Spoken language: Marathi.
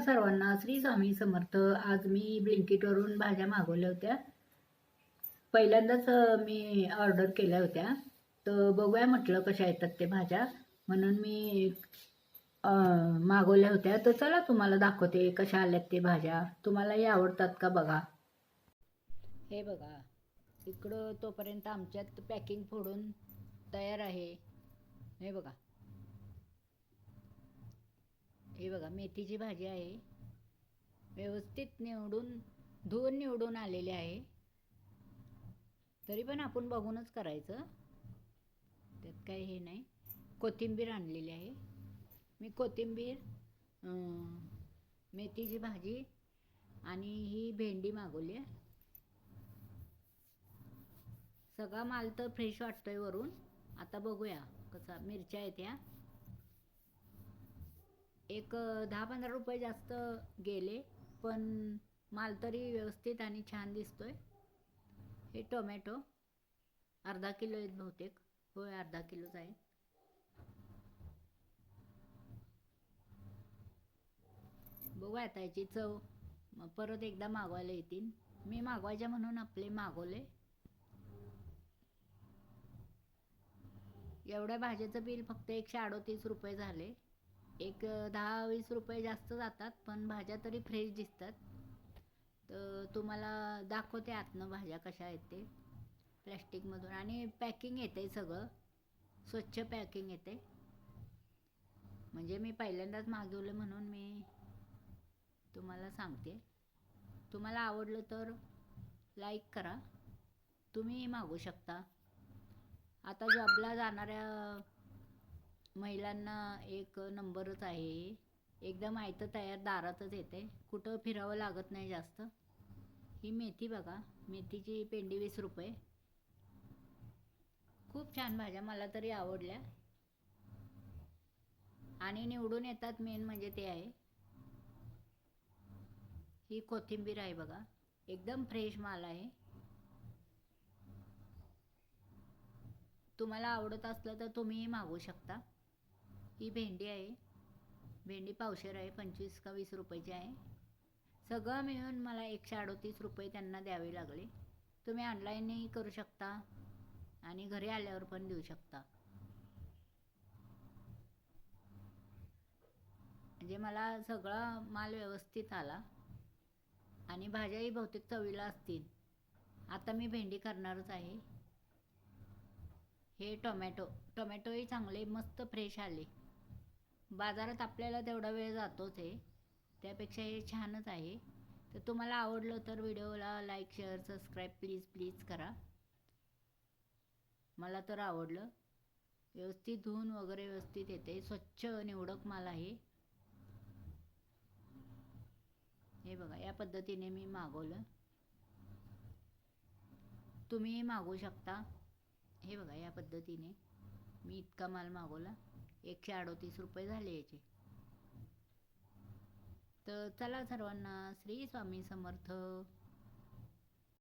सर्वांना श्री स्वामी समर्थ. आज मी ब्लिंकिटवरून भाज्या मागवल्या होत्या. पहिल्यांदाच मी ऑर्डर केल्या होत्या. तर बघूया म्हटलं कशा येतात ते भाज्या. म्हणून मी मागवल्या होत्या. तर चला तुम्हाला दाखवते कशा आल्यात ते भाज्या. तुम्हालाही आवडतात का बघा. हे बघा. इकडं तोपर्यंत आमच्यात पॅकिंग फोडून तयार आहे. हे बघा. हे बघा मेथीची भाजी आहे. व्यवस्थित निवडून धुवून निवडून आलेली आहे. तरी पण आपण बघूनच करायचं. त्यात काही हे नाही. कोथिंबीर आणलेली आहे. मी कोथिंबीर मेथीची भाजी आणि ही भेंडी मागवली आहे. सगळा माल तर फ्रेश वाटतोय वरून. आता बघूया कसा मिरच्या आहेत या एक दहा पंधरा रुपये जास्त गेले पण माल तरी व्यवस्थित आणि छान दिसतोय. हे टोमॅटो. अर्धा किलो आहेत बहुतेक. होय अर्धा किलोच आहे. बघू आता याची चव. मग परत एकदा मागवायला येतील. मी मागवायच्या म्हणून आपले मागवले. एवढ्या भाज्याचं बिल फक्त एकशे अडोतीस रुपये झाले. एक दहा वीस रुपये जास्त जातात पण भाज्या तरी फ्रेश दिसतात. तर तुम्हाला दाखवते आतनं भाज्या कशा आहेत ते प्लॅस्टिकमधून. आणि पॅकिंग येते सगळं. स्वच्छ पॅकिंग येते म्हणजे मी पहिल्यांदाच मागवलं म्हणून मी तुम्हाला सांगते. तुम्हाला आवडलं तर लाईक करा. तुम्हीही मागू शकता. आता जॉबला जाणाऱ्या महिलांना एक नंबरच आहे. एकदम आयतं तयार दारातच येते. कुठं फिरावं लागत नाही जास्त. ही मेथी बघा. मेथीची पेंडी वीस रुपये. खूप छान भाज्या. मला तरी आवडल्या. आणि निवडून येतात मेन म्हणजे ते आहे. ही कोथिंबीर आहे बघा. एकदम फ्रेश माल आहे. तुम्हाला आवडत असलं तर तुम्हीही मागवू शकता. ही भेंडी आहे. भेंडी पावशेर आहे पंचवीस का वीस रुपयाची आहे. सगळं मिळून मला एकशे अडोतीस रुपये त्यांना द्यावे लागले. तुम्ही ऑनलाईनही करू शकता आणि घरी आल्यावर पण देऊ शकता. म्हणजे मला सगळा माल व्यवस्थित आला आणि भाज्याही बहुतेक चवीला असतील. आता मी भेंडी करणारच आहे. हे टोमॅटो टोमॅटोही चांगले मस्त फ्रेश आले. बाजारात आपल्याला तेवढा वेळ जातोच आहे. त्यापेक्षा हे छानच आहे. तर तुम्हाला आवडलं तर व्हिडिओला like share subscribe please please करा. मला तर आवडलं. व्यवस्थित धुवून वगैरे व्यवस्थित येते. स्वच्छ निवडक माल आहे. हे बघा या पद्धतीने मी मागवलं. तुम्ही मागवू शकता. हे बघा या पद्धतीने मी इतका माल मागवला. एकशे अडोतीस रुपये झाले याचे. तर चला सर्वांना श्री स्वामी समर्थ.